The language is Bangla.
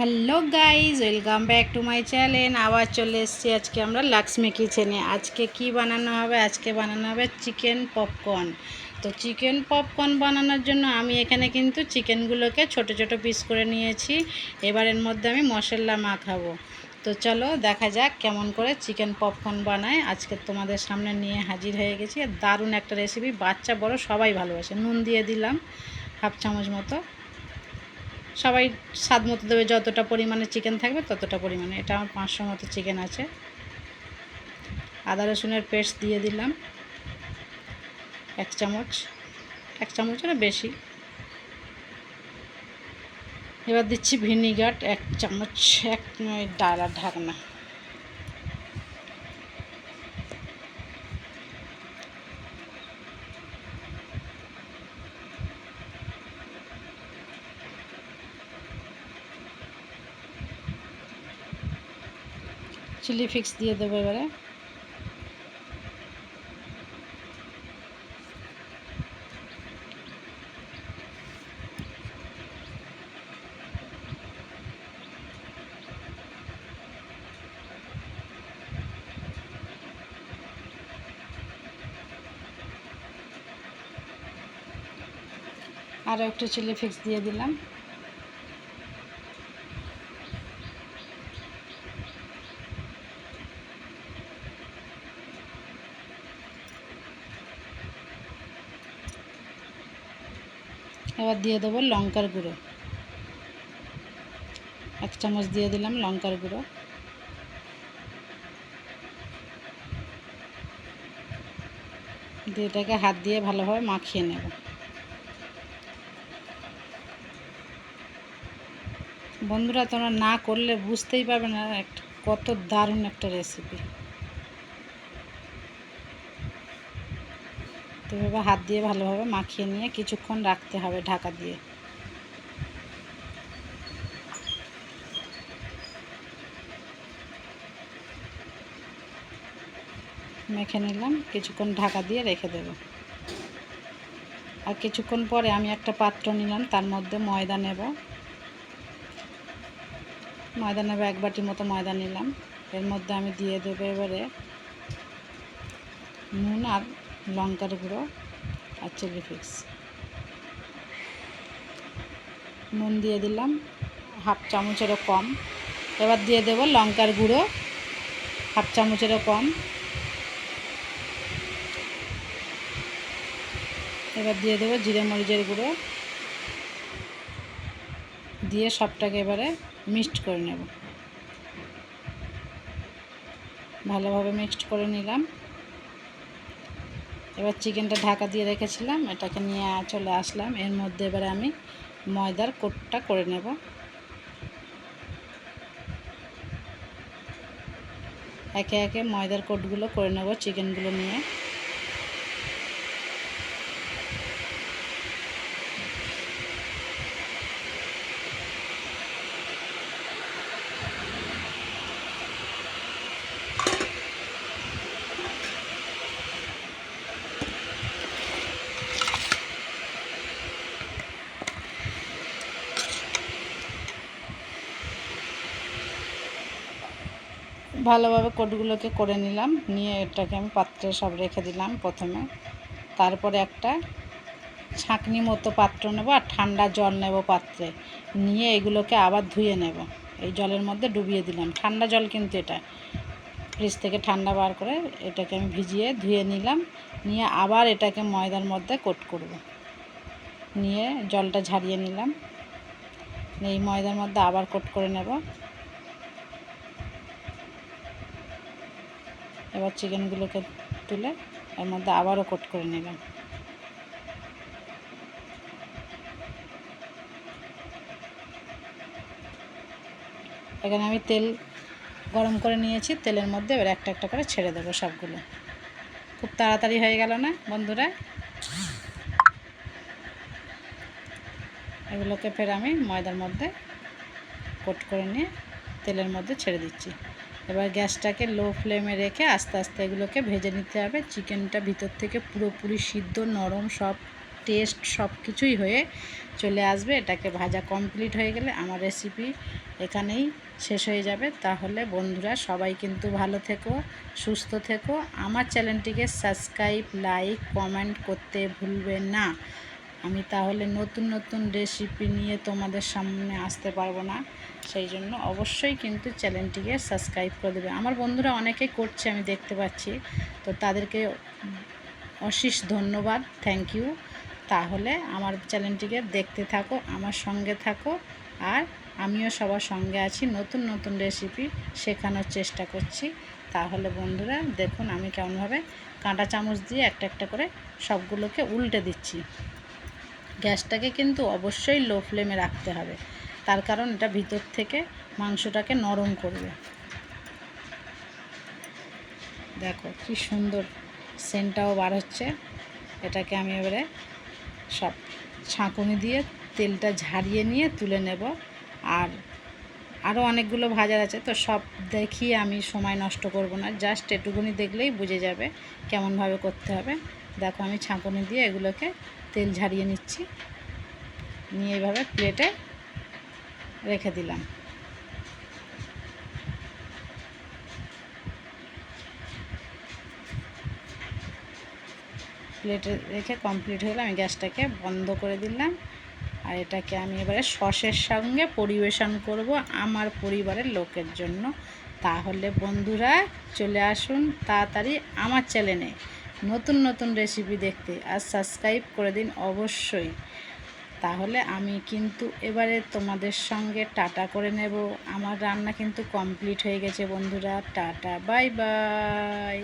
Hello guys welcome back to my channel. আবার চলে এসেছি আজকে আমরা লাক্সমি কিচেনে। আজকে কি বানানো হবে? আজকে বানানো হবে চিকেন পপকর্ন। তো চিকেন পপকর্ন বানানোর জন্য আমি এখানে কিন্তু চিকেনগুলোকে ছোট ছোট পিস করে নিয়েছি। এবারের মধ্যে আমি মশলা মাখাবো। তো চলো দেখা যাক কেমন করে চিকেন পপকর্ন বানায়। আজকে তোমাদের সামনে নিয়ে হাজির হয়ে গেছি। দারুণ একটা রেসিপি বাচ্চা বড়, সবাই ভালোবাসে। নুন দিয়ে দিলাম, হাফ চামচ মতো। সবাই স্বাদ মতো দেবে, যতটা পরিমাণে চিকেন থাকবে ততটা পরিমাণে। এটা আমার পাঁচশো মতো চিকেন আছে। আদা রসুনের পেস্ট দিয়ে দিলাম। এক চামচ। এক চামচ না, বেশি। এবার দিচ্ছি ভিনিগার এক চামচ, এক ডালা ঢাকনা। চিলি ফিক্স দিয়ে দেবো এবারে। আরও একটু চিলি ফিক্স দিয়ে দিলাম। এবার দিয়ে দেবো লঙ্কার গুঁড়ো। এক চামচ দিয়ে দিলাম লঙ্কার গুঁড়ো। দিয়ে এটাকে হাত দিয়ে ভালোভাবে মাখিয়ে নেব। বন্ধুরা, তোমরা না করলে বুঝতেই পারবে না একটা কত দারুণ একটা রেসিপি তো এবার হাত দিয়ে ভালোভাবে মাখিয়ে নিয়ে কিছুক্ষণ রাখতে হবে ঢাকা দিয়ে। মেখে নিলাম, কিছুক্ষণ ঢাকা দিয়ে রেখে দেব। আর কিছুক্ষণ পরে আমি একটা পাত্র নিলাম, তার মধ্যে ময়দা নেব। ময়দা নেব, এক বাটির মতো ময়দা নিলাম। এর মধ্যে আমি দিয়ে দেবো এবারে নুন আর লঙ্কার গুঁড়ো আর চিলি ফ্লেক্স নুন দিয়ে দিলাম, হাফ চামচেরও কম। এবার দিয়ে দেবো লঙ্কার গুঁড়ো, হাফ চামচেরও কম। এবার দিয়ে দেবো জিরে মরিচের গুঁড়ো। দিয়ে সবটাকে এবারে মিক্সড করে নেব। ভালোভাবে মিক্সড করে নিলাম। এবার চিকেনটা ঢাকা দিয়ে রেখেছিলাম, এটাকে নিয়ে চলে আসলাম। এর মধ্যে এবারে আমি ময়দার কোটটা করে নেব। একে একে ময়দার কোটগুলো করে নেব চিকেনগুলো নিয়ে। ভালোভাবে কোটগুলোকে করে নিলাম। নিয়ে এটাকে আমি পাত্রে সব রেখে দিলাম প্রথমে। তারপরে একটা ছাঁকনি মতো পাত্র নেব আর ঠান্ডা জল নেব পাত্রে। নিয়ে এগুলোকে আবার ধুয়ে নেব। এই জলের মধ্যে ডুবিয়ে দিলাম। ঠান্ডা জল কিন্তু এটা। ফ্রিজ থেকে ঠান্ডা বার করে এটাকে আমি ভিজিয়ে ধুয়ে নিলাম। নিয়ে আবার এটাকে ময়দার মধ্যে কোট করব। নিয়ে জলটা ঝারিয়ে নিলাম। এই ময়দার মধ্যে আবার কোট করে নেব। এবার চিকেনগুলোকে তুলে এর মধ্যে আবারও কোট করে নিলাম। এখানে আমি তেল গরম করে নিয়েছি, তেলের মধ্যে এবার একটা একটা করে ছেড়ে দেবো সবগুলো। খুব তাড়াতাড়ি হয়ে গেল না, বন্ধুরা? এগুলোকে ফের আমি ময়দার মধ্যে কোট করে নিয়ে তেলের মধ্যে ছেড়ে দিচ্ছি। এবার গ্যাসটাকে লো ফ্লেমে রেখে আস্তে আস্তে এগুলোকে ভেজে নিতে হবে। চিকেনটা ভিতর থেকে পুরোপুরি সিদ্ধ, নরম, সব টেস্ট সব কিছুই হয়ে চলে আসবে। এটাকে ভাজা কমপ্লিট হয়ে গেলে আমার রেসিপি এখানেই শেষ হয়ে যাবে। তাহলে বন্ধুরা সবাই কিন্তু ভালো থেকো, সুস্থ থেকো। আমার চ্যানেলটিকে সাবস্ক্রাইব লাইক কমেন্ট করতে ভুলবেন না। আমি তাহলে নতুন নতুন রেসিপি নিয়ে তোমাদের সামনে আসতে পারব না। সেই জন্য অবশ্যই কিন্তু চ্যানেলটিকে সাবস্ক্রাইব করে দেবে। আমার বন্ধুরা অনেকেই করছে, আমি দেখতে পাচ্ছি। তো তাদেরকে অশেষ ধন্যবাদ। থ্যাংক ইউ তাহলে আমার চ্যানেলটিকে দেখতে থাকো, আমার সঙ্গে থাকো। আর আমিও সবার সঙ্গে আছি, নতুন নতুন রেসিপি শেখানোর চেষ্টা করছি। তাহলে বন্ধুরা দেখুন আমি কেমনভাবে কাঁটা চামচ দিয়ে একটা একটা করে সবগুলোকে উল্টে দিচ্ছি। গ্যাসটাকে কিন্তু অবশ্যই লো ফ্লেমে রাখতে হবে। তার কারণ এটা ভিতর থেকে মাংসটাকে নরম করবে। দেখো কি সুন্দর সেন্টটাও বার হচ্ছে। এটাকে আমি এবারে সব ছাঁকুনি দিয়ে তেলটা ঝারিয়ে নিয়ে তুলে নেব। আর আরও অনেকগুলো ভাজার আছে, তো সব দেখিয়ে আমি সময় নষ্ট করব না। জাস্ট এটুকুনি দেখলেই বুঝে যাবে কেমনভাবে করতে হবে। দেখো আমি ছাঁকুনি দিয়ে এগুলোকে তেল ঝারিয়ে নিচ্ছি। নিয়ে এইভাবে প্লেটে রেখে দিলাম। প্লেটে রেখে কমপ্লিট হয়ে আমি গ্যাসটাকে বন্ধ করে দিলাম। আর এটাকে আমি এবারে সসের সঙ্গে পরিবেশন করব আমার পরিবারের লোকের জন্য। তাহলে বন্ধুরা চলে আসুন তাড়াতাড়ি আমার চ্যানেলে নতুন নতুন রেসিপি দেখতে আর সাবস্ক্রাইব করে দিন অবশ্যই। তাহলে আমি কিন্তু এবারে তোমাদের সঙ্গে টাটা করে নেব। আমার রান্না কিন্তু কমপ্লিট হয়ে গেছে বন্ধুরা। Tata bye bye